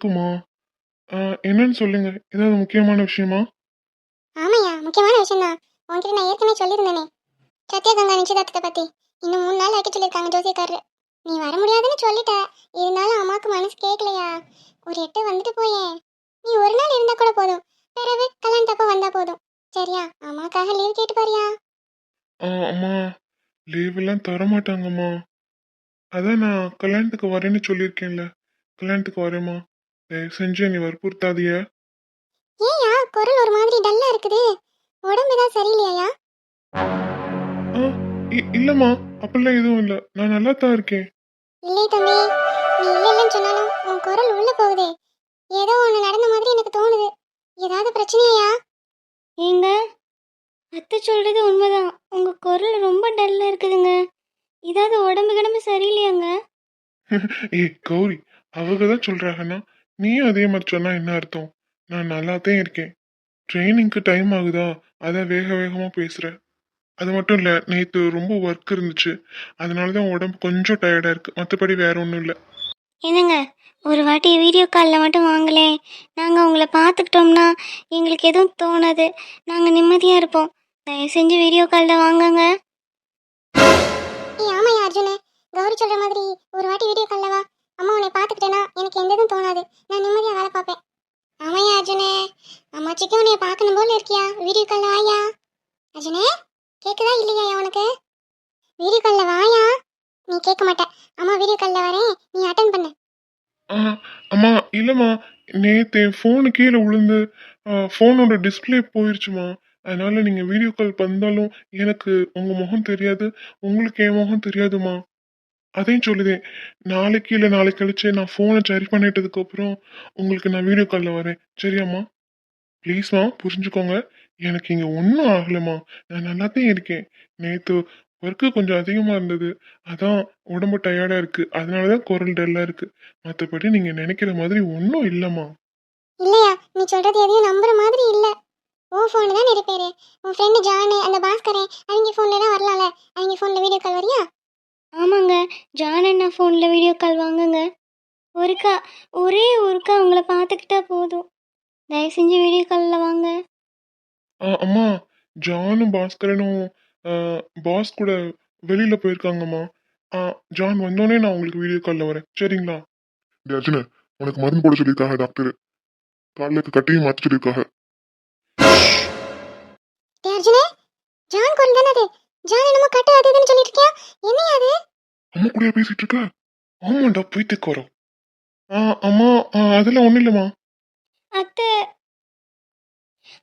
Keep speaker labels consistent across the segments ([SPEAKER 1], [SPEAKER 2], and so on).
[SPEAKER 1] இருக்குமா? என்னன்னு சொல்லுங்க. ஏதாவது முக்கியமான விஷயமா?
[SPEAKER 2] ஆமாய்யா முக்கியமான விஷயம் தான் உன்கிட்ட நான் ஏற்கனவே சொல்லியிருந்தேனே. சத்யா கங்கா நிச்சயதார்த்தத்தை பத்தி. இன்னும் மூணு நாள் வைக்க சொல்லியிருக்காங்க ஜோசியக்காரரு. நீ வர முடியாதுன்னு சொல்லிட்ட. இருந்தாலும் அம்மாவுக்கு மனசு கேட்கலையா ஒரு எட்டு வந்துட்டு போயே. நீ ஒரு நாள் இருந்தா கூட போதும். பிறகு கல்யாணத்தப்ப வந்தா போதும். சரியா? அம்மாக்காக லீவ் கேட்டு பாரியா?
[SPEAKER 1] அம்மா லீவ் எல்லாம் தர மாட்டாங்கம்மா அதான் நான் கல்யாணத்துக்கு வரேன்னு சொல்லியிருக்கேன்ல. கல்யாணத்துக்கு வரேம்மா. தயவு செஞ்சு நீ வற்புறுத்தாதிய
[SPEAKER 2] ஏயா குரல் ஒரு மாதிரி டல்லா இருக்குது. உடம்பு தான் சரியில்லையா
[SPEAKER 1] ஆ இ- இல்லம்மா அப்படிலாம் எதுவும் இல்லை. நான் நல்லா தான் இருக்கேன்.
[SPEAKER 2] இல்லை தம்பி நீ இல்லை இல்லைன்னு சொன்னாலும் உன் குரல் உள்ள போகுதே. ஏதோ ஒன்று நடந்த மாதிரி எனக்கு தோணுது. ஏதாவது பிரச்சனையா?
[SPEAKER 3] ஏங்க அத்தை சொல்றது உண்மைதான். உங்க குரல் ரொம்ப டல்லா இருக்குதுங்க. ஏதாவது உடம்பு கிடம்பு சரியில்லையாங்க?
[SPEAKER 1] ஏய் கௌரி அவங்க தான் சொல்றாங்கன்னா நீயும் அதே மாதிரி சொன்னா என்ன அர்த்தம்? நான் நல்லாத்தான் இருக்கேன். ட்ரைனிங்க்கு டைம் ஆகுதா? அதான் வேக வேகமா பேசுறேன் அது மட்டும் இல்ல நேத்து ரொம்ப ஒர்க் இருந்துச்சு. அதனால தான் உடம்பு கொஞ்சம் டயர்டா இருக்கு. மற்றபடி வேற ஒன்றும் இல்லை.
[SPEAKER 3] என்னங்க? ஒரு வாட்டி வீடியோ காலில் மட்டும் வாங்களேன் நாங்கள் உங்களை பார்த்துக்கிட்டோம்னா எங்களுக்கு எதுவும் தோணாது. நாங்கள் நிம்மதியாக இருப்போம். தயவு செஞ்சு வீடியோ காலில் வாங்கங்க.
[SPEAKER 2] ஏய் ஆமாயா அர்ஜுனு. கௌரி சொல்ற மாதிரி ஒரு வாட்டி வீடியோ கால்ல வா. அம்மா உன்னை பார்த்துக்கிட்டேன்னா எனக்கு எந்த இதுவும் தோணாது. நான் நிம்மதியாக வேலை பார்ப்பேன். ஆமாயா அர்ஜுனே. அம்மாச்சிக்கு உன்னை பார்க்கணும் போல இருக்கியா? வீடியோ கால்ல வாயா? அர்ஜுனே கேட்குதா இல்லையா உனக்கு? வீடியோ கால்ல வாயா? நீ கேட்க மாட்டேன் அம்மா வீடியோ கால்ல வரேன். நீ அட்டன் பண்ணு.
[SPEAKER 1] ஆ, அம்மா இல்லைம்மா. நேற்று ஃபோனு கீழே விழுந்து ஃபோனோட டிஸ்ப்ளே போயிடுச்சுமா அதனால நீங்கள் வீடியோ கால் பண்ணாலும் எனக்கு உங்கள் முகம் தெரியாது. உங்களுக்கு என் முகம் தெரியாதுமா அதையும் சொல்லுதேன் நாளைக்கு இல்லை நாளைக்கு கழிச்சு நான் ஃபோனை சரி பண்ணிட்டதுக்கு அப்புறம் உங்களுக்கு நான் வீடியோ காலில் வரேன். சரியாம்மா? ப்ளீஸ்மா புரிஞ்சுக்கோங்க. எனக்கு இங்கே ஒன்றும் ஆகலைம்மா. நான் நல்லா தான் இருக்கேன். நேற்று ஒர்க்கு கொஞ்சம் அதிகமாக இருந்தது. அதான் உடம்பு டயர்டாக இருக்குது அதனால தான் குரல் டல்லாக இருக்குது மற்றபடி நீங்கள் நினைக்கிற மாதிரி ஒன்றும் இல்லைம்மா.
[SPEAKER 2] இல்லையா? நீ சொல்றது எதையும் நம்புற மாதிரி இல்ல. உன் ஃபோனு தான் ரிப்பேரு உன் ஃப்ரெண்டு ஜானு அந்த பாஸ்கரன் அவங்க ஃபோன்லலாம் வரலாம்ல. அவங்க ஃபோனில் வீடியோ கால் வரியா?
[SPEAKER 3] ஆமாங்க. ஜான் அண்ணா ஃபோனில் வீடியோ கால் வாங்குங்க. ஒருக்கா ஒரே ஒருக்கா உங்களை பார்த்துக்கிட்டா போதும். தயவு செஞ்சு வீடியோ காலில் வாங்க.
[SPEAKER 1] ஆ அம்மா ஜானும் பாஸ்கரனும் பாஸ் கூட வெளியில போயிருக்காங்கம்மா. ஆ ஜான் வந்தோடனே நான் உங்களுக்கு வீடியோ காலில் வரேன். சரிங்களா?
[SPEAKER 4] டேய் அர்ஜுனு உனக்கு மருந்து போட சொல்லியிருக்காங்க டாக்டர் காலுக்கு கட்டியும் மாற்ற சொல்லியிருக்காங்க.
[SPEAKER 2] டே ஜான் என்னமோ கட்டு அது இதுன்னு சொல்லிட்டு இருக்கியா என்னையா அது?
[SPEAKER 4] அம்மா கூடயா பேசிட்டு இருக்க
[SPEAKER 1] ஆமாண்டா போய்த்துக்கு வரோம் ஆ அம்மா அதெல்லாம் ஒன்றும் இல்லைம்மா.
[SPEAKER 3] அத்தை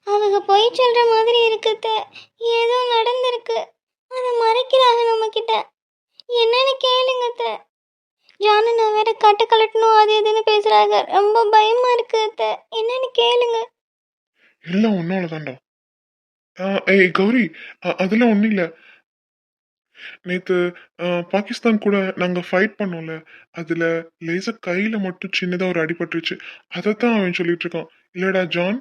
[SPEAKER 3] அவங்க பொய் சொல்கிற மாதிரி இருக்குது ஏதோ நடந்திருக்கு. அதை மறைக்கிறாங்க நம்மக்கிட்ட என்னன்னு கேளுங்க அத்தை. ஜானு நான் வேற கட்டு கலட்டணும் அது இதுன்னு பேசுகிறாங்க ரொம்ப பயமாக இருக்கு அத்தை. என்னன்னு கேளுங்க.
[SPEAKER 1] எல்லாம் ஒன்னால தான்டா ஏய் கௌரி அதெல்லாம் ஒன்றும் இல்லை. நேற்று பாகிஸ்தான் கூட நாங்கள் ஃபைட் பண்ணோம்ல அதில் லேசாக கையில் மட்டும் சின்னதாக ஒரு அடிபட்டுருச்சு. அதை தான் அவன் சொல்லிட்டு இருக்கான். இல்லடா ஜான்.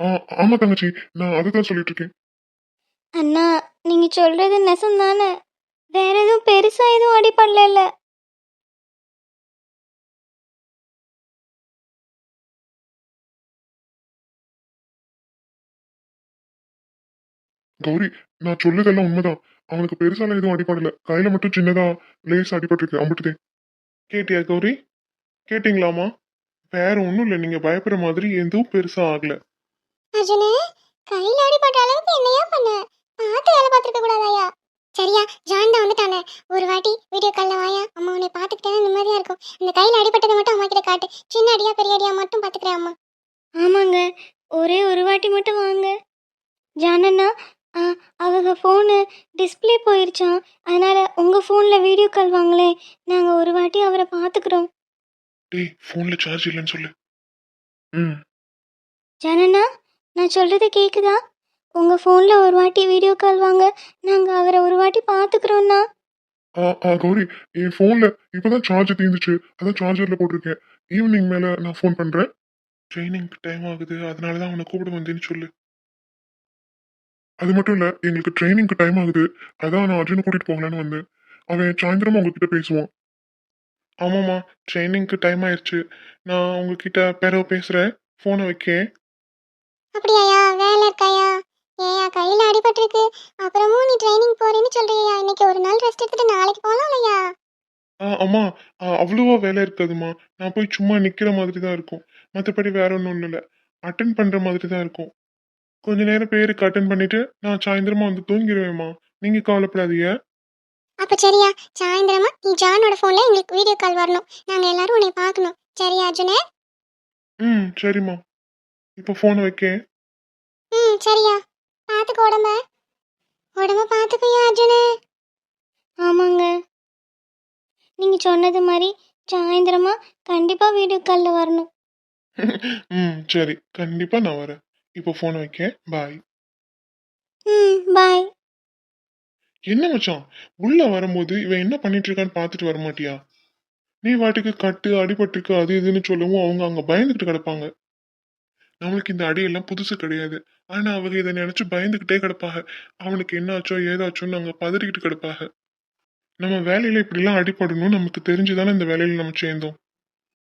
[SPEAKER 4] ஆ ஆமா தங்கச்சி நான் அதை தான் சொல்லிட்டு இருக்கேன்.
[SPEAKER 3] அண்ணா நீங்கள் சொல்கிறது நெசந்தானே வேற எதுவும் பெருசாக எதுவும் அடிப்படல
[SPEAKER 4] கௌரி நான் சொல்லதெல்லாம் உண்மைதான். அவனுக்கு பெருசாலாம் எதுவும் அடிப்படல கையில மட்டும் சின்னதா லேஸ் அடிபட்டிருக்கு. அம்பிட்டுதே.
[SPEAKER 1] கேட்டியா கௌரி? கேட்டிங்களாமா வேற ஒன்றும் இல்லை. நீங்கள் பயப்படுற மாதிரி எதுவும் பெருசாக ஆகல.
[SPEAKER 2] அர்ஜுனே கையில அடிபட்ட அளவுக்கு என்னையா பண்ண? பார்த்து வேலை பார்த்துருக்க கூடாதாயா? சரியா ஜான் தான் வந்துட்டானே ஒரு வாட்டி வீடியோ கால்ல வாயா. அம்மா உன்னை பார்த்துக்கிட்டே நிம்மதியா இருக்கும். இந்த கையில அடிபட்டதை மட்டும் அம்மா கிட்ட காட்டு. சின்ன அடியா பெரிய அடியா மட்டும் பார்த்துக்கிறேன் அம்மா.
[SPEAKER 3] ஆமாங்க. ஒரே ஒரு வாட்டி மட்டும் வாங்க. ஜானண்ணா அவங்க ஃபோனு டிஸ்ப்ளே போயிருச்சான் அதனால உங்கள் ஃபோனில் வீடியோ கால் வாங்களேன் நாங்கள் ஒரு வாட்டி அவரை பார்த்துக்குறோம்.
[SPEAKER 1] டேய் ஃபோனில் சார்ஜ் இல்லைன்னு சொல்லு.
[SPEAKER 4] ம்.
[SPEAKER 3] ஜானண்ணா நான் சொல்கிறது கேட்குதா உங்கள் ஃபோனில் ஒரு வாட்டி வீடியோ கால் வாங்க. நாங்கள் அவரை ஒரு வாட்டி பார்த்துக்குறோண்ணா
[SPEAKER 4] ஆ ஆ கௌரி என் ஃபோன்ல இப்பதான் சார்ஜ் தீர்ந்துச்சு அதான் சார்ஜர்ல போட்டிருக்கேன். ஈவினிங் மேல நான் ஃபோன் பண்றேன்.
[SPEAKER 1] ட்ரைனிங்க்கு டைம் ஆகுது. அதனால தான் அவனை கூப்பிட வந்தேன்னு சொல்லு.
[SPEAKER 4] அது மட்டும் இல்ல எங்களுக்கு ட்ரைனிங்க்கு டைம் ஆகுது. அதான் நான் அர்ஜுனை கூட்டிட்டு போகலான்னு வந்தேன். அவன் சாயந்தரமா உங்ககிட்ட பேசுவான்.
[SPEAKER 1] ஆமாம்மா ட்ரைனிங்க்கு டைம் ஆயிடுச்சு நான் உங்ககிட்ட பிறகு பேசுகிறேன் ஃபோனை வைக்கேன்.
[SPEAKER 2] அப்படியாயா வேலை இருக்காயா? ஏயா கையில அடிபட்டிருக்கு. அப்புறமும் நீ ட்ரைனிங் போறேன்னு சொல்றியா இன்னைக்கு ஒரு நாள் ரெஸ்ட் எடுத்துட்டு நாளைக்கு போலாம் இல்லையா?
[SPEAKER 1] ஆ அம்மா அவ்வளவா வேலை இருக்காதும்மா. நான் போய் சும்மா நிற்கிற மாதிரி தான் இருக்கும். மற்றபடி வேற ஒன்றும் இல்லை. அட்டன் பண்ணுற மாதிரி தான் இருக்கும். கொஞ்ச நேரம் பேருக்கு அட்டன் பண்ணிட்டு நான் சாயந்தரமா வந்து தூங்கிடுவேம்மா நீங்கள் கவலைப்படாதீங்க.
[SPEAKER 2] அப்ப சரியா சாயந்தரமா நீ ஜானோட போன்ல எங்களுக்கு வீடியோ கால் வரணும். நாங்க எல்லாரும் உன்னை பார்க்கணும். சரியா அர்ஜுனே?
[SPEAKER 1] ம் சரிம்மா. இப்போ ஃபோனை வைக்கேன்.
[SPEAKER 2] ம் சரியா. பாத்துக்கோ உடம்ப. உடம்ப பாத்துக்கோயா அர்ஜுனே.
[SPEAKER 3] ஆமாங்க. நீங்கள் சொன்னது மாதிரி சாயந்தரமா கண்டிப்பாக வீடியோ காலில் வரணும்.
[SPEAKER 1] ம் சரி. கண்டிப்பாக நான் வரேன். இப்போ ஃபோனை வைக்கேன். பாய்
[SPEAKER 3] ம் பாய்
[SPEAKER 1] என்ன மச்சான்? உள்ள வரும்போது இவன் என்ன பண்ணிட்டு இருக்கான்னு பார்த்துட்டு வர மாட்டியா? நீ வாட்டுக்கு கட்டு அடிபட்டிருக்கு அது இதுன்னு சொல்லவும் அவங்க அங்க பயந்துகிட்டு கிடப்பாங்க. நம்மளுக்கு இந்த அடியெல்லாம் புதுசு கிடையாது. ஆனா அவங்க இதை நினைச்சு பயந்துகிட்டே கிடப்பாங்க. அவனுக்கு என்ன ஆச்சோ ஏதாச்சோன்னு அங்க பதறிக்கிட்டு கிடப்பாங்க. நம்ம வேலையில இப்படிலாம் அடிபடணும் நமக்கு தெரிஞ்சுதானே இந்த வேலையில நம்ம சேர்ந்தோம்.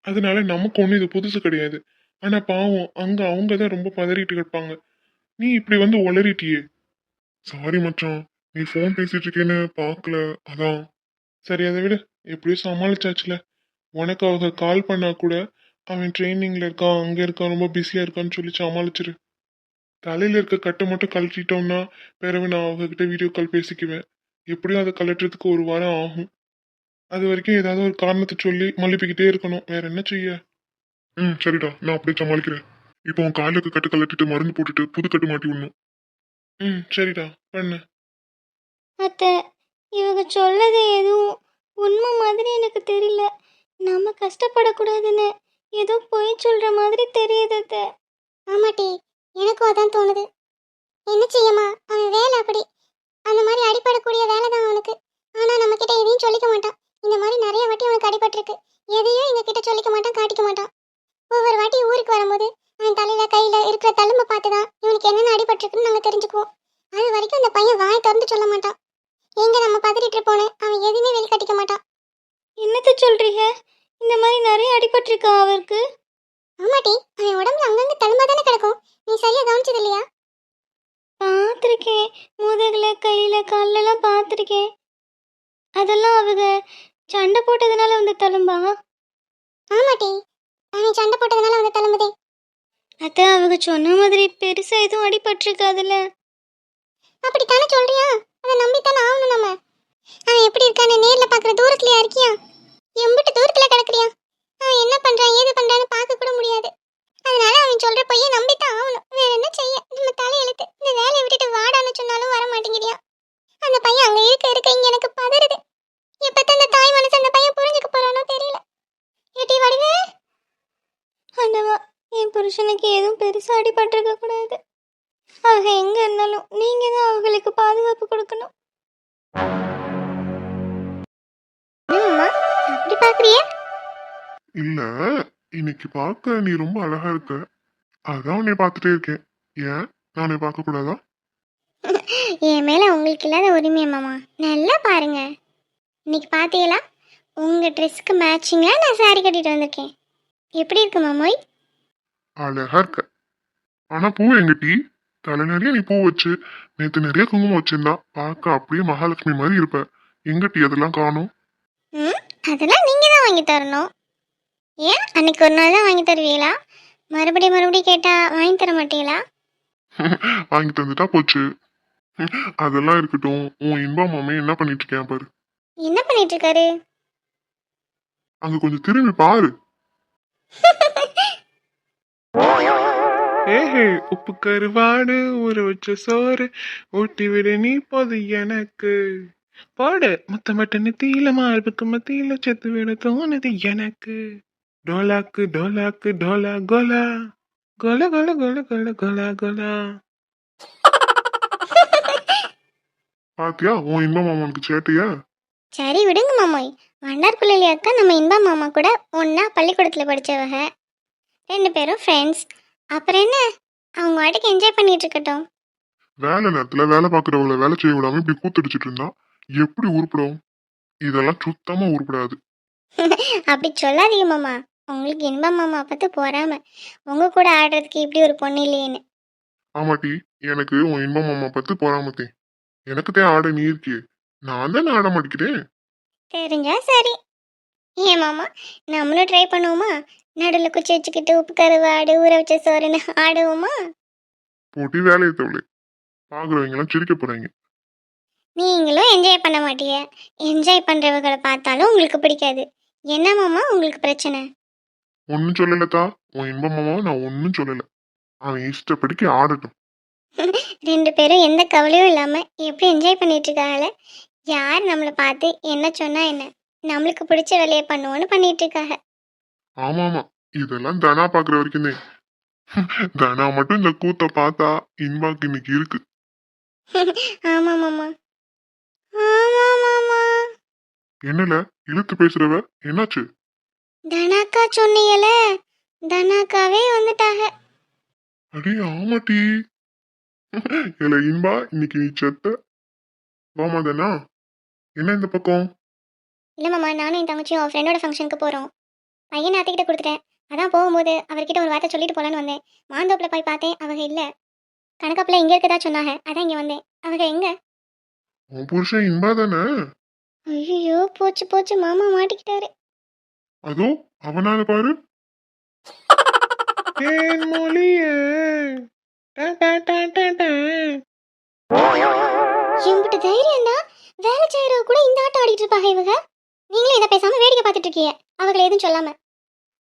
[SPEAKER 1] அதனால நமக்கு ஒன்றும் இது புதுசு கிடையாது. ஆனா பாவம் அங்க அவங்க தான் ரொம்ப பதறிட்டு கேட்பாங்க நீ இப்படி வந்து ஒளரிட்டியே
[SPEAKER 4] சாரி மச்சான் நீ ஃபோன் பேசிட்டு இருக்கேன்னு பார்க்கல அதான்.
[SPEAKER 1] சரி அதை விட. எப்படியோ சமாளிச்சாச்சுல. உனக்கு அவங்க கால் பண்ணா கூட அவன் ட்ரைனிங்ல இருக்கான் அங்க இருக்கான் ரொம்ப பிஸியா இருக்கான்னு சொல்லி சமாளிச்சிரு. தலையில இருக்க கட்டை மட்டும் கழட்டிட்டோம்னா பிறகு நான் அவங்க கிட்ட வீடியோ கால் பேசிக்குவேன். எப்படியும் அதை கழட்டுறதுக்கு ஒரு வாரம் ஆகும். அது வரைக்கும் ஏதாவது ஒரு காரணத்தை சொல்லி மழுப்பிக்கிட்டே இருக்கணும். வேற என்ன செய்ய?
[SPEAKER 4] ம் சரிடா நான் அப்படியே சமாளிக்கிறேன். இப்போ உன் காலுக்கு கட்டு கலட்டிட்டு மருந்து போட்டுட்டு புது கட்டு மாட்டி விடணும்.
[SPEAKER 1] ம் சரிடா பண்ணு.
[SPEAKER 3] அத்தை இவங்க சொல்லது எதுவும் உண்மை மாதிரி எனக்கு தெரியல. நம்ம கஷ்டப்படக்கூடாதுன்னு ஏதோ பொய் சொல்கிற மாதிரி தெரியுது அத்தை.
[SPEAKER 2] ஆமாட்டி எனக்கும் அதான் தோணுது. என்ன செய்யமா? அவன் வேலை அப்படி. அந்த மாதிரி அடிபடக்கூடிய வேலை தான் அவனுக்கு. ஆனா நம்ம கிட்ட எதையும் சொல்லிக்க மாட்டான். இந்த மாதிரி நிறைய வாட்டி அவனுக்கு அடிபட்டிருக்கு. எதையும் எங்க கிட்ட சொல்லிக்க மாட்டான் காட்டிக்க மாட்டான். ஒவ்வொரு வாட்டி ஊருக்கு வரும்போது அவன் தலையில கையில இருக்கிற தழும்பை பார்த்து தான் இவனுக்கு என்னென்ன அடிபட்டிருக்குன்னு நாங்க தெரிஞ்சுக்குவோம். அது வரைக்கும் அந்த பையன் வாய் திறந்து சொல்ல மாட்டான். எங்க நம்ம பதறிட்டு போனேன் அவன் எதுவுமே வெளிக்காட்டிக்க மாட்டான்.
[SPEAKER 3] என்னத்த சொல்கிறீங்க இந்த மாதிரி நிறைய அடிபட்டிருக்கா அவருக்கு?
[SPEAKER 2] ஆமாட்டி அவன் உடம்புல அங்கங்க தழும்பா தானே கிடக்கும். நீ சரியா கவனிச்சது இல்லையா?
[SPEAKER 3] பார்த்துருக்கேன். முதுகில் கையில் கால்லெல்லாம் பார்த்துருக்கேன். அதெல்லாம் அவங்க சண்டை போட்டதுனால வந்த தழும்பா?
[SPEAKER 2] ஆமாட்டி அவன் சண்டை போட்டதுனால வந்து தழும்புதே.
[SPEAKER 3] அத்தை அவங்க சொன்ன மாதிரி பெருசாக எதுவும் அடிபட்டிருக்காதுல்ல?
[SPEAKER 2] அப்படித்தானே சொல்றியா? அதை நம்பித்தானே ஆகணும் நம்ம. அவன் எப்படி இருக்கான்னு நேர்ல பாக்குற தூரத்துலயா இருக்கியா? எம்பிட்டு தூரத்துல கிடக்குறியா? அவன் என்ன பண்றான் ஏது பண்றான்னு பார்க்க கூட முடியாது. அதனால அவன் சொல்ற பொய்யை நம்பித்தான் ஆகணும். வேற என்ன செய்ய? நம்ம தலையெழுத்து இந்த வேலையை விட்டுட்டு வாடான்னு சொன்னாலும் வர மாட்டேங்கிறியா? அந்த பையன் அங்க இருக்க இருக்க இங்க எனக்கு பதறுது. எப்பத்தான் அந்த தாய் மனசு அந்த பையன் புரிஞ்சுக்க போறானோ தெரியல. ஏட்டி வடிவே
[SPEAKER 3] ஆண்டவா என் புருஷனுக்கு எதுவும் பெருசாக அடிபட்டிருக்க கூடாது. அவங்க எங்கே இருந்தாலும் நீங்கள் தான் அவங்களுக்கு பாதுகாப்பு கொடுக்கணும்.
[SPEAKER 2] அப்படி பாக்குறியா
[SPEAKER 4] இல்ல இன்னைக்கு பார்க்க நீ ரொம்ப அழகா இருக்க. அதான் உன்னை பார்த்துட்டே இருக்கேன். ஏன்? நான் பார்க்க கூடாதா?
[SPEAKER 2] என் மேல உங்களுக்கு இல்லாத உரிமை மாமா? நல்லா பாருங்க. இன்னைக்கு பாத்தீங்களா உங்க ட்ரெஸ்க்கு மேட்சிங்கா நான் saree கட்டிட்டு வந்திருக்கேன். எப்படி இருக்கு மாமோய்?
[SPEAKER 4] அழகா இருக்க. ஆனா பூ எங்க டீ? தலை நிறைய நீ பூ வச்சு நேத்து நிறைய குங்குமம் வச்சிருந்தா பார்க்க அப்படியே மகாலட்சுமி மாதிரி இருப்ப. எங்க டீ அதெல்லாம் காணும்?
[SPEAKER 2] ம் அதெல்லாம் நீங்க தான் வாங்கி தரணும். ஏன்? அன்னைக்கு ஒரு நாள் தான் வாங்கி தருவீங்களா? மறுபடியும் மறுபடியும் கேட்டா வாங்கி தர மாட்டீங்களா?
[SPEAKER 4] வாங்கி தந்துட்டா போச்சு. அதெல்லாம் இருக்கட்டும். உன் இன்பா மாமே என்ன பண்ணிட்டு இருக்கேன் பாரு.
[SPEAKER 2] என்ன பண்ணிட்டு இருக்காரு?
[SPEAKER 4] அங்க கொஞ்சம் திரும்பி பாரு.
[SPEAKER 1] ஏஹே உப்பு கருவாடு ஊற வச்ச சோறு ஊட்டி விடு நீ போது எனக்கு. பாடு மொத்த மட்ட நெத்தியில மார்புக்கு மத்தியில செத்து விட தோணுது எனக்கு. டோலாக்கு டோலாக்கு டோலா கோலா. கோல கோல கோல கோல கோலா கோலா.
[SPEAKER 4] பாத்தியா உன் இன்னும் அவனுக்கு சேட்டையா?
[SPEAKER 2] சரி விடுங்க மாமோய். வண்டார் பிள்ளைலி அக்கா நம்ம இன்பா மாமா கூட ஒன்றா பள்ளிக்கூடத்தில் படித்தவங்க ரெண்டு பேரும் ஃப்ரெண்ட்ஸ் அப்புறம் என்ன? அவங்க வாட்டுக்கு என்ஜாய் பண்ணிட்டு இருக்கட்டும்
[SPEAKER 4] வேலை நேரத்துல வேலை பார்க்குறவங்கள வேலை செய்ய விடாம இப்படி கூத்தடிச்சிட்டு இருந்தா எப்படி உருப்படும்? இதெல்லாம் சுத்தமா உருப்படாது.
[SPEAKER 2] அப்படி சொல்லாதீங்க மாமா. உங்களுக்கு இன்ப மாமா பார்த்து போறாம. உங்க கூட ஆடுறதுக்கு இப்படி ஒரு பொண்ணு இல்லையேன்னு.
[SPEAKER 4] ஆமா டி எனக்கு உன் இன்பம் அம்மா பத்து போறாமத்தே. எனக்கு தான் ஆட நீ இருக்கியே நான் தான் ஆட மாட்டேங்கிறேன்
[SPEAKER 2] தெரிஞ்சா சரி. ஏன் மாமா நம்மளும் ட்ரை பண்ணுவோமா? நடுவில் குச்சி வச்சுக்கிட்டு உப்பு கருவாடு ஊற வச்ச சோறுன்னு ஆடுவோமா?
[SPEAKER 4] போட்டி வேலையை தவிர பாக்குறவங்க எல்லாம் சிரிக்க போறாங்க.
[SPEAKER 2] நீங்களும் என்ஜாய் பண்ண மாட்டீங்க என்ஜாய் பண்றவங்களை பார்த்தாலும் உங்களுக்கு பிடிக்காது. என்ன மாமா உங்களுக்கு பிரச்சனை?
[SPEAKER 4] ஒன்னும் சொல்லலத்தா உன் இன்பம் அம்மாவை நான் ஒன்னும் சொல்லல. அவன் இஷ்டப்படிக்கு ஆடட்டும்.
[SPEAKER 2] ரெண்டு பேரும் எந்த கவலையும் இல்லாம எப்படி என்ஜாய் பண்ணிட்டு இருக்காங்கல்ல யார் நம்மளை பார்த்து என்ன சொன்னா என்ன? நம்மளுக்கு பிடிச்ச வேலையை பண்ணுவோன்னு பண்ணிட்டு இருக்காங்க.
[SPEAKER 4] ஆமா ஆமா இதெல்லாம் தனா பாக்குற வரைக்கும். தான் மட்டும் இந்த கூத்த பார்த்தா இன்பாக்கு இன்னைக்கு இருக்கு.
[SPEAKER 2] ஆமா மாமா ஆமா மாமா
[SPEAKER 4] என்னல? இழுத்து பேசுறவ? என்னாச்சு?
[SPEAKER 2] தனாக்கா சொன்னீங்கல்ல தனாக்காவே வந்துட்டாங்க.
[SPEAKER 4] அடே ஆமாட்டி. இல்ல இன்பா இன்னைக்கு நீ செத்த? வாமா தானா. என்ன இந்த பக்கம்?
[SPEAKER 2] இல்ல மாமா நானும் என் தங்கச்சியும் ஃப்ரெண்டோட ஃபங்க்ஷனுக்கு போறோம். பையன் அத்தைக்கிட்ட கொடுத்துட்டேன். அதான் போகும்போது அவர்கிட்ட ஒரு வார்த்தை சொல்லிட்டு போலான்னு வந்தேன். மாந்தோப்புல போய் பார்த்தேன் அவங்க இல்ல. கணக்காப்புல இங்க இருக்கதா சொன்னாங்க. அதான் இங்க வந்தேன். அவங்க எங்க?
[SPEAKER 4] உன் புருஷன் இன்பா தானே?
[SPEAKER 2] ஐயோ போச்சு போச்சு. மாமா மாட்டிக்கிட்டாரு.
[SPEAKER 4] அதோ அவனால பாரு.
[SPEAKER 1] தேன் மொழியே. டா, டா,
[SPEAKER 2] வேலை செய்யறவ கூட இந்த ஆட்டம் ஆடிட்டு இருப்பாங்க இவங்க. நீங்களும் இதை பேசாம வேடிக்கை பார்த்துட்டு இருக்கீங்க. அவங்களை எதுவும் சொல்லாம.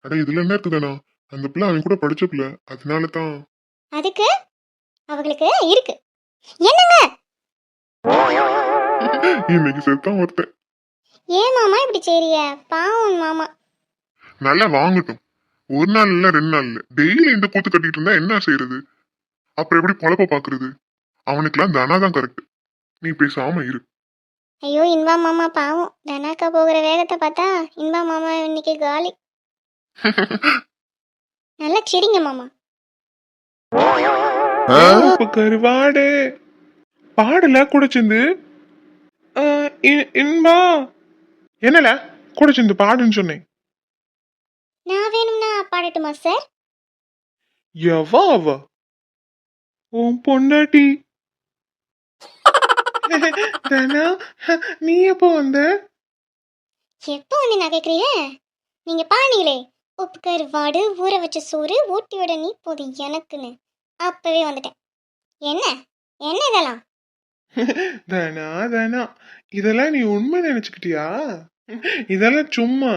[SPEAKER 4] அட இதுல என்ன இருக்குதானா அந்த பிள்ளை அவன் கூட படிச்ச பிள்ளை. அதனால தான்.
[SPEAKER 2] அதுக்கு? அவங்களுக்கு இருக்கு. என்னங்க?
[SPEAKER 4] இன்னைக்கு செத்தான் ஒருத்தன்.
[SPEAKER 2] ஏன் மாமா இப்படி செய்றீங்க? பாவம் மாமா.
[SPEAKER 4] நல்லா வாங்கட்டும். ஒரு நாள் இல்ல ரெண்டு நாள் இல்ல. டெய்லி இந்த கூத்து கட்டிட்டு இருந்தா என்ன செய்யறது அப்புறம் எப்படி பொழப்ப பாக்குறது? அவனுக்கெல்லாம் தனா தான் கரெக்ட் நீ பேசாம இரு.
[SPEAKER 2] ஐயோ இன்பா மாமா பாவம். தனாக்கா போகிற வேகத்தை பார்த்தா இன்பா மாமா இன்னைக்கு காலி. நல்லா சிரிங்க மாமா.
[SPEAKER 1] கருவாடு. பாடல குடிச்சிந்து இன்பா. என்னல? குடிச்சிந்து பாடுன்னு சொன்னேன்.
[SPEAKER 2] நான் வேணும்னா பாடட்டுமா சார்?
[SPEAKER 1] எவா அவ? உன் பொண்டாட்டி தனா நீ எப்போ வந்த?
[SPEAKER 2] எப்போ வந்து நான் கேட்குறீங்க நீங்க பாடினீங்களே உப்பு கருவாடு ஊற வச்ச சோறு ஊட்டி விட நீ போதும் எனக்குன்னு. அப்பவே வந்துட்டேன். என்ன? என்ன இதெல்லாம்?
[SPEAKER 1] தனா தனா இதெல்லாம் நீ உண்மை நினைச்சுக்கிட்டியா? இதெல்லாம் சும்மா.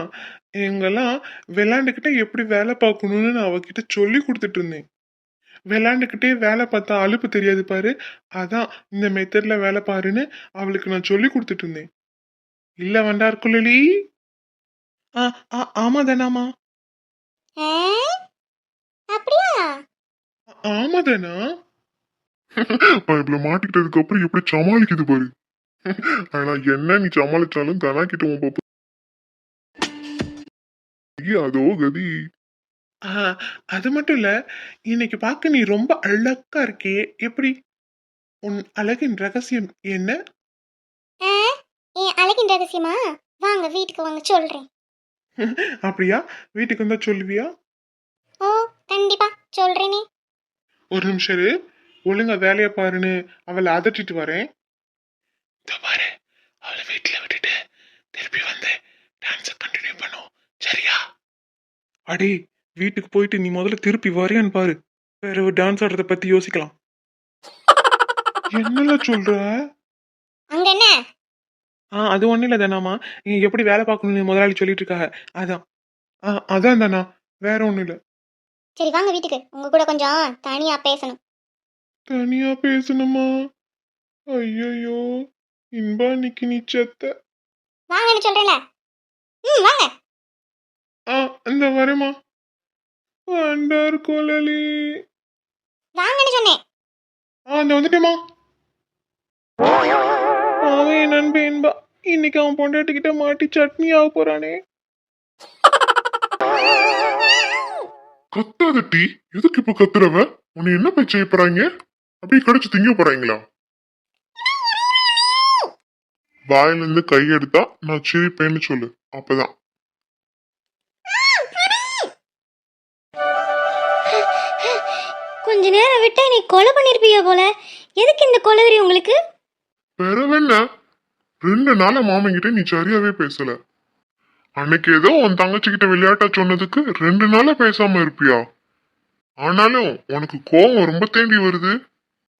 [SPEAKER 1] எங்கெல்லாம் விளையாண்டுக்கிட்டே எப்படி வேலை பார்க்கணும்னு நான் அவகிட்ட சொல்லி கொடுத்துட்டு இருந்தேன். விளையாண்டுக்கிட்டே வேலை பார்த்தா அலுப்பு தெரியாது பாரு. அதான் இந்த மெத்தட்ல வேலை பாருன்னு அவளுக்கு நான் சொல்லி கொடுத்துட்டு இருந்தேன் இல்ல வண்டார் குழலி ஆ ஆ, ஆமா தானாமா?
[SPEAKER 2] அப்படியா?
[SPEAKER 1] ஆமா தானா.
[SPEAKER 4] இப்ப மாட்டிக்கிட்டதுக்கு அப்புறம் எப்படி சமாளிக்குது பாரு. ஆனா என்ன நீ சமாளிச்சாலும் தனா கிட்ட உன் பாப்பு ஐயே, அதோ கதி.
[SPEAKER 1] ஆ, அது மட்டும் இல்ல இன்னைக்கு பார்க்க நீ ரொம்ப அழகா இருக்கே. எப்படி? உன் அழகின் ரகசியம் என்ன?
[SPEAKER 2] ஆ? என் அழகின் ரகசியமா? வாங்க வீட்டுக்கு வாங்க சொல்றேன்.
[SPEAKER 1] அப்படியா? வீட்டுக்கு வந்தா சொல்லுவியா?
[SPEAKER 2] ஓ கண்டிப்பா சொல்றேனே.
[SPEAKER 1] ஒரு நிமிஷம் இரு. ஒழுங்கா வேலையை பாருன்னு அவளை அதட்டிட்டு வரேன். இதோ பாரு அவளை வீட்டுல விட்டுட்டு திருப்பி வந்து டான்ஸ கண்டினியூ பண்ணும் சரியா? அடி வீட்டுக்கு போயிட்டு நீ முதல்ல திருப்பி வரையான்னு பாரு. வேற டான்ஸ் ஆடுறத பத்தி யோசிக்கலாம். என்னல சொல்ற?
[SPEAKER 2] அங்க என்ன?
[SPEAKER 1] ஆ அது ஒன்றும் இல்லை தானாமா. நீ எப்படி வேலை பார்க்கணும்னு முதலாளி சொல்லிட்டு இருக்காங்க அதான். ஆ அதான் தானா. வேற ஒன்றும் இல்லை.
[SPEAKER 2] சரி வாங்க வீட்டுக்கு. உங்க கூட கொஞ்சம் தனியா பேசணும்.
[SPEAKER 1] தனியா பேசணுமா? ஐயோ இன்பா இன்னைக்கு நீ செத்த.
[SPEAKER 2] வாங்கன்னு சொல்றேன்ல. ம் வாங்க.
[SPEAKER 1] ஆ இந்த வரேம்மா. வண்டார் கோலலி.
[SPEAKER 2] வாங்கன்னு சொன்னேன்.
[SPEAKER 1] ஆ இந்த வந்துட்டேம்மா. அவன் என் நண்பன் இன்பா இன்னைக்கு அவன் பொண்டாட்டிக்கிட்ட மாட்டி சட்னி ஆக போறானே.
[SPEAKER 4] கத்தாத டீ. எதுக்கு இப்ப கத்துறவ? உன்னை என்ன போய் செய்ய போறாங்க அப்படியே கடிச்சு திங்க போறாங்களா வாயில இருந்து கை எடுத்தா நான் சிரிப்பேன்னு சொல்லு. அப்பதான்.
[SPEAKER 3] விட்டா நீ கொலை பண்ணிருப்பியா போல? எதுக்கு இந்த கொலவெறி உங்களுக்கு?
[SPEAKER 4] பெறவென்ன ரெண்டு நாளா மாமங்கிட்ட நீ சரியாவே பேசல. அன்னைக்கு ஏதோ உன் தங்கச்சி கிட்ட விளையாட்டா சொன்னதுக்கு ரெண்டு நாளா பேசாம இருப்பியா? ஆனாலும் உனக்கு கோவம் ரொம்ப தேண்டி வருது.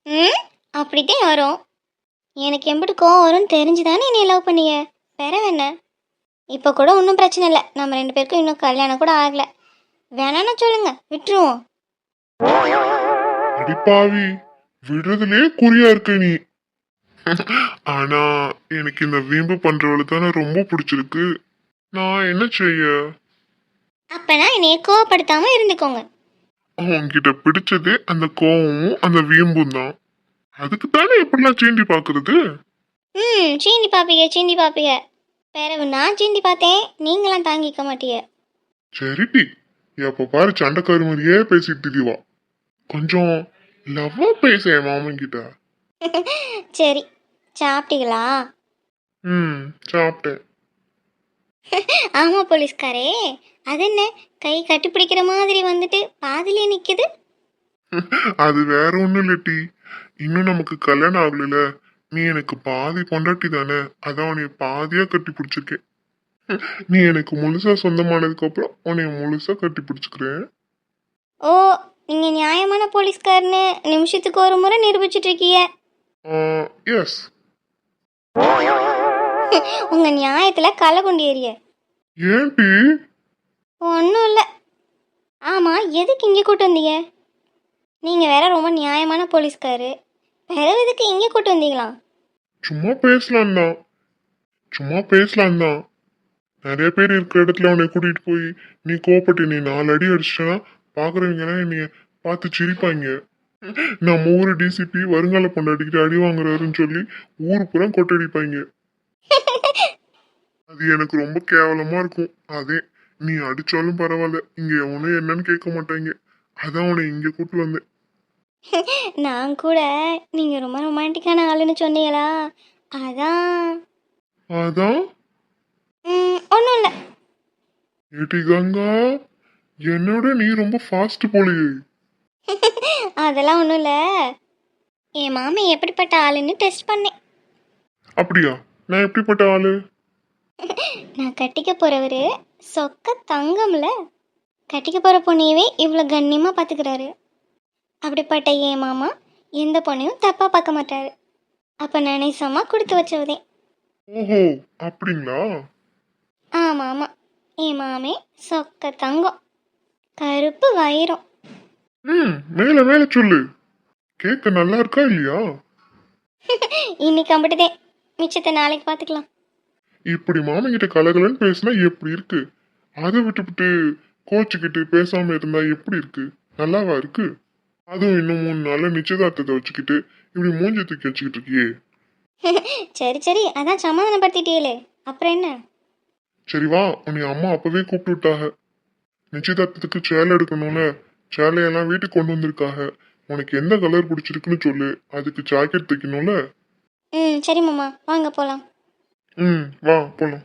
[SPEAKER 3] ம் அப்படித்தான் வரும். எனக்கு எம்பிட்டு கோவம் வரும்னு தெரிஞ்சு தானே என்னை லவ் பண்ணிய? வேற என்ன? இப்போ கூட ஒன்றும் பிரச்சனை இல்லை. நம்ம ரெண்டு பேருக்கும் இன்னும் கல்யாணம் கூட ஆகலை. வேணான்னு சொல்லுங்க. விட்டுருவோம்.
[SPEAKER 4] அடிப்பாவி விடுறதுலயே குறியா இருக்க நீ. ஆனா எனக்கு இந்த வீம்பு பண்றவளு தானே ரொம்ப பிடிச்சிருக்கு. நான் என்ன செய்ய?
[SPEAKER 3] அப்பனா என்னைய கோவப்படுத்தாம இருந்துக்கோங்க.
[SPEAKER 4] அவன்கிட்ட பிடிச்சதே அந்த கோவமும் அந்த வீம்பும் தான். அதுக்கு தானே எப்படிலாம் சீண்டி பாக்குறது?
[SPEAKER 3] ம் சீண்டி பாப்பீங்க சீண்டி பாப்பீங்க. பிறகு நான் சீண்டி பார்த்தேன் நீங்களாம் தாங்கிக்க மாட்டீங்க
[SPEAKER 4] சரிடி. எப்ப பாரு சண்டைக்காரி மாதிரியே பேசிட்டு திரிவா. கொஞ்சம் லவ்வா பேச என் மாமன் கிட்ட
[SPEAKER 3] சரி சாப்பிட்டீங்களா?
[SPEAKER 4] ம் சாப்பிட்டேன்.
[SPEAKER 3] ஆமா போலீஸ்காரே. அது என்ன கை கட்டி பிடிக்கிற மாதிரி வந்துட்டு பாதிலே நிக்குது?
[SPEAKER 4] அது வேற ஒண்ணும் இல்லட்டி இன்னும் நமக்கு கல்யாணம் ஆகல நீ எனக்கு பாதி பொண்டாட்டி தானே. அதான் உன்னைய பாதியா கட்டி பிடிச்சிருக்கேன் நீ எனக்கு முழுசா சொந்தமானதுக்கு அப்புறம் உன்னைய முழுசா கட்டி பிடிச்சுக்கிறேன்
[SPEAKER 3] ஓ நீங்க நியாயமான போலீஸ்காரன்னு நிமிஷத்துக்கு ஒரு முறை நிரூபிச்சிட்டு இருக்கீங்க.
[SPEAKER 4] எஸ்
[SPEAKER 3] உங்க நியாயத்துல களை கொண்டு ஏறிய.
[SPEAKER 4] ஏன்டி?
[SPEAKER 3] ஒன்றும் இல்லை. ஆமா எதுக்கு இங்கே கூட்டு வந்தீங்க? நீங்க வேற ரொம்ப நியாயமான போலீஸ்காரு. பிறகு எதுக்கு இங்கே கூட்டு வந்தீங்களா?
[SPEAKER 4] சும்மா பேசலாம் தான். சும்மா பேசலாம் தான். நிறைய பேர் இருக்கிற இடத்துல உன்னை கூட்டிட்டு போய் நீ கோப்பட்டு நீ நாலு அடி அடிச்சிட்டனா பாக்குறவங்கலாம் என்னைய பார்த்து சிரிப்பாங்க. நம்ம ஊரு டிசிபி வருங்கால பொண்டாட்டிக்கிட்டு அடி வாங்குறாருன்னு சொல்லி ஊரு பூரா கொட்டடிப்பாங்க. அது எனக்கு ரொம்ப கேவலமா இருக்கும். அதே நீ அடிச்சாலும் பரவாயில்ல. இங்க எவனும் என்னன்னு கேட்க மாட்டாங்க. அதான் உன்னை இங்க கூட்டு வந்தேன்.
[SPEAKER 3] நான் கூட நீங்க ரொம்ப ரொமான்டிக்கான ஆளுன்னு சொன்னீங்களா? அதான்.
[SPEAKER 4] அதான்?
[SPEAKER 3] ஒன்றும் இல்லை.
[SPEAKER 4] ஏட்டி கங்கா என்னோட நீ ரொம்ப ஃபாஸ்ட் போலையே.
[SPEAKER 3] அதெல்லாம் ஒன்றும் இல்லை. என் மாமி எப்படிப்பட்ட ஆளுன்னு டெஸ்ட் பண்ணேன்.
[SPEAKER 4] அப்படியா? நான் எப்படிப்பட்ட ஆளு?
[SPEAKER 3] நான் கட்டிக்க போறவரு சொக்க தங்கம்ல. கட்டிக்க போற பொண்ணையவே இவ்வளோ கண்ணியமாக பார்த்துக்கிறாரு அப்படிப்பட்ட என் மாமா எந்த பொண்ணையும் தப்பாக பார்க்க மாட்டாரு. அப்போ நினைசமா கொடுத்து வச்சவதே
[SPEAKER 4] ஓஹோ அப்படிங்களா?
[SPEAKER 3] ஆமாம் ஆமாம் என் மாமே சொக்க தங்கம். கருப்பு வைரம்.
[SPEAKER 4] ம் மேல மேல சொல்லு. கேக்க நல்லா இருக்கா இல்லையா?
[SPEAKER 3] இன்னைக்கு அம்பிட்டுதே மிச்சத்தை நாளைக்கு பார்த்துக்கலாம்
[SPEAKER 4] இப்படி மாமங்கிட்ட கலகலன்னு பேசினா எப்படி இருக்கு? அதை விட்டுவிட்டு கோச்சுக்கிட்டு பேசாம இருந்தா எப்படி இருக்கு? நல்லாவா இருக்கு? அதுவும் இன்னும் மூணு நாள்ல நிச்சயதார்த்தத்தை வச்சுக்கிட்டு இப்படி மூஞ்சி தூக்கி வச்சுக்கிட்டு இருக்கியே.
[SPEAKER 3] சரி சரி. அதான் சமாதானப்படுத்திட்டீங்களே அப்புறம் என்ன?
[SPEAKER 4] சரி வா. உன்னை அம்மா அப்பவே கூப்பிட்டு விட்டாக நிச்சயதார்த்தத்துக்கு சேலை எடுக்கணும்ல சேலையெல்லாம் வீட்டுக்கு கொண்டு வந்திருக்காக. உனக்கு எந்த கலர் பிடிச்சிருக்குன்னு சொல்லு. அதுக்கு ஜாக்கெட் தைக்கணும்ல?
[SPEAKER 3] ம் சரி மாமா. வாங்க போகலாம்
[SPEAKER 4] ம் வா போலாம்.